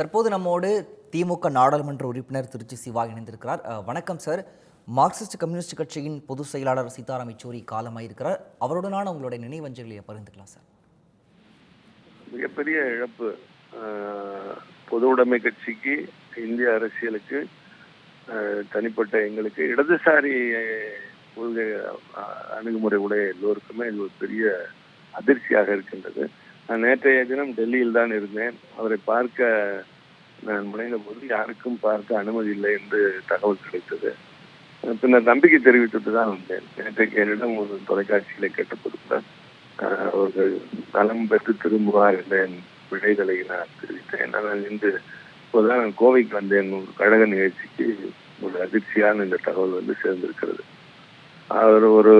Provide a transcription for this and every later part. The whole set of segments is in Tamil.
தற்போது நம்மோடு திமுக நாடாளுமன்ற உறுப்பினர் திருச்சி சிவா இணைந்திருக்கிறார். வணக்கம் சார் மார்க்சிஸ்ட் கம்யூனிஸ்ட் கட்சியின் பொதுச் செயலாளர் சீதாராம் யெச்சூரி காலமாயிருக்கிறார். அவருடனான உங்களுடைய நினைவஞ்சலியை பகிர்ந்துக்கலாம் சார் மிகப்பெரிய இழப்பு ஆஹ், பொது உடைமை கட்சிக்கு இந்திய அரசியலுக்கு ஆஹ், தனிப்பட்ட எங்களுக்கு. இடதுசாரி கொள்கை அணுகுமுறை உடைய எல்லோருக்குமே இது ஒரு பெரிய அதிர்ச்சியாக இருக்கின்றது. நான் நேற்றைய தினம் டெல்லியில் தான் இருந்தேன். அவரை பார்க்க நான் முனைந்த போது யாருக்கும் பார்க்க அனுமதி இல்லை என்று தகவல் கிடைத்தது. பின்னர் நம்பிக்கை தெரிவித்துட்டு தான் வந்தேன். நேற்றைக்கு என்னிடம் ஒரு தொலைக்காட்சியில கேட்டபோது கூட அவர்கள் நலம் பெற்று திரும்புவார் என்ற என் விடைகளை நான் தெரிவித்தேன். ஆனால் இன்று இப்போதான் நான் கோவைக்கு வந்தேன். ஒரு கழக நிகழ்ச்சிக்கு ஒரு அதிர்ச்சியான இந்த தகவல் வந்து சேர்ந்திருக்கிறது. அவர் ஒரு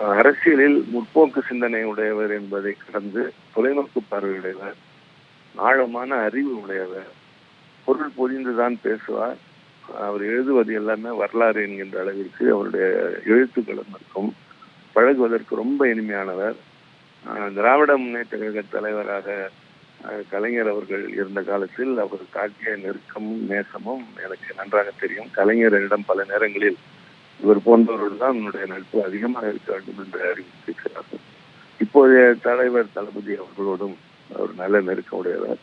அரசியலில் முற்போக்கு சிந்தனை உடையவர் என்பதை கடந்து தொலைநோக்கு பார்வையுடையவர் ஆழமான அறிவு உடையவர் பொருள் பொதிந்துதான் பேசுவார். அவர் எழுதுவது எல்லாமே வரலாறு என்கின்ற அளவிற்கு அவருடைய எழுத்துக்களும் இருக்கும். பழகுவதற்கு ரொம்ப இனிமையானவர். திராவிட முன்னேற்ற கழக தலைவராக கலைஞர் அவர்கள் இருந்த காலத்தில் அவர் காட்டிய நெருக்கமும் நேசமும் எனக்கு நன்றாக தெரியும். கலைஞரிடம் பல நேரங்களில் இவர் போன்றவர்கள் தான் என்னுடைய நட்பு அதிகமாக இருக்க வேண்டும் என்று அறிவித்திருக்கிறார்கள். இப்போதைய தலைவர் தளபதி அவர்களோடும் அவர் நல்ல நெருக்கம் உடையவர்.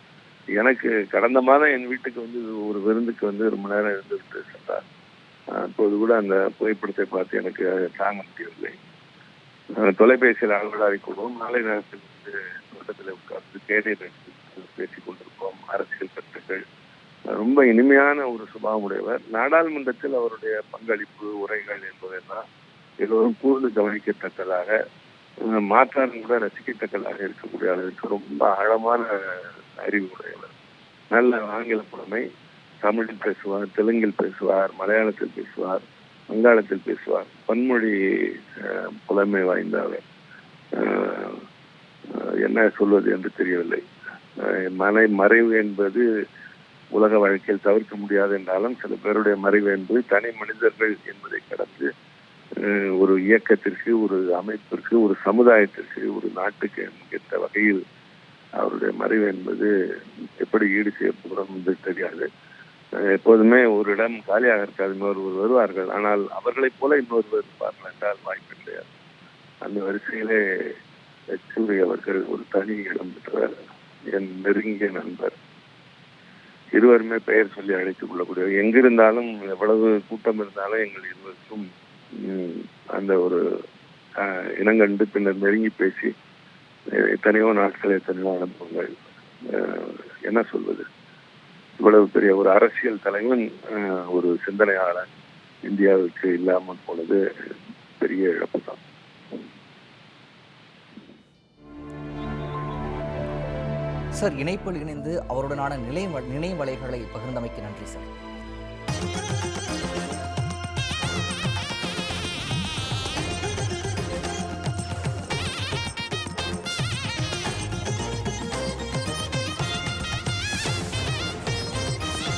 எனக்கு கடந்த மாதம் என் வீட்டுக்கு வந்து ஒரு விருந்துக்கு வந்து ரொம்ப நேரம் இருந்துட்டு சென்றார். அப்போது கூட அந்த புகைப்படத்தை பார்த்து எனக்கு தாங்க முடியவில்லை. தொலைபேசியில் அலுவலாடி கொள்வோம் நாளை நேரத்தில் வந்து தோட்டத்தில் உட்கார்ந்து கேடீர் பேசிக் கொண்டிருப்போம். அரசியல் கருத்துக்கள் ரொம்ப இனிமையான ஒரு சுபாவமுடையவர். நாடாளுமன்றத்தில் அவருடைய பங்களிப்பு உரைகள் என்பதெல்லாம் எல்லோரும் கூர்ந்து கவனிக்கத்தக்கதாக மாற்றாரும் கூட ரசிக்கத்தக்கதாக இருக்கக்கூடிய அளவிற்கு ரொம்ப ஆழமான அறிவு உடையவர் நல்ல ஆங்கில புலமை தமிழில் பேசுவார் தெலுங்கில் பேசுவார் மலையாளத்தில் பேசுவார் வங்காளத்தில் பேசுவார். பன்மொழி புலமை வாய்ந்தவர். என்ன சொல்வது என்று தெரியவில்லை. மலை மறைவு என்பது உலக வாழ்க்கையில் தவிர்க்க முடியாது என்றாலும் சில பேருடைய மறைவு என்பது தனி மனிதர்கள் என்பதை கடந்து ஒரு இயக்கத்திற்கு ஒரு அமைப்பிற்கு ஒரு சமுதாயத்திற்கு ஒரு நாட்டுக்கு என்கின்ற வகையில் அவருடைய மறைவு என்பது எப்படி ஈடு செய்யப்படும் என்று தெரியாது. எப்போதுமே ஒரு இடம் காலியாக இருக்காது இன்னொருவர் வருவார்கள். ஆனால் அவர்களைப் போல இன்னொருவர் இருப்பார்கள் என்றால் வாய்ப்பு கிடையாது. அந்த வரிசையிலே சூரிய அவர்கள் ஒரு தனி இடம் பெற்றவர் என் நெருங்கிய நண்பர். இருவருமே பெயர் சொல்லி அழைத்துக் கொள்ளக்கூடிய எங்கிருந்தாலும் எவ்வளவு கூட்டம் இருந்தாலும் எங்கள் இருவருக்கும் அந்த ஒரு இனங்கண்டு பின்னர் நெருங்கி பேசி எத்தனையோ நாட்கள் எத்தனையோ அனுபவங்கள் என்ன சொல்வது? இவ்வளவு பெரிய ஒரு அரசியல் தலைவன் ஒரு சிந்தனையாளர் இந்தியாவுக்கு இல்லாமல் போனது பெரிய இழப்பு தான் சார் இணைப்பில் இணைந்து அவருடனான நிலை நினைவலைகளை பகிர்ந்தமைக்கு நன்றி சார்.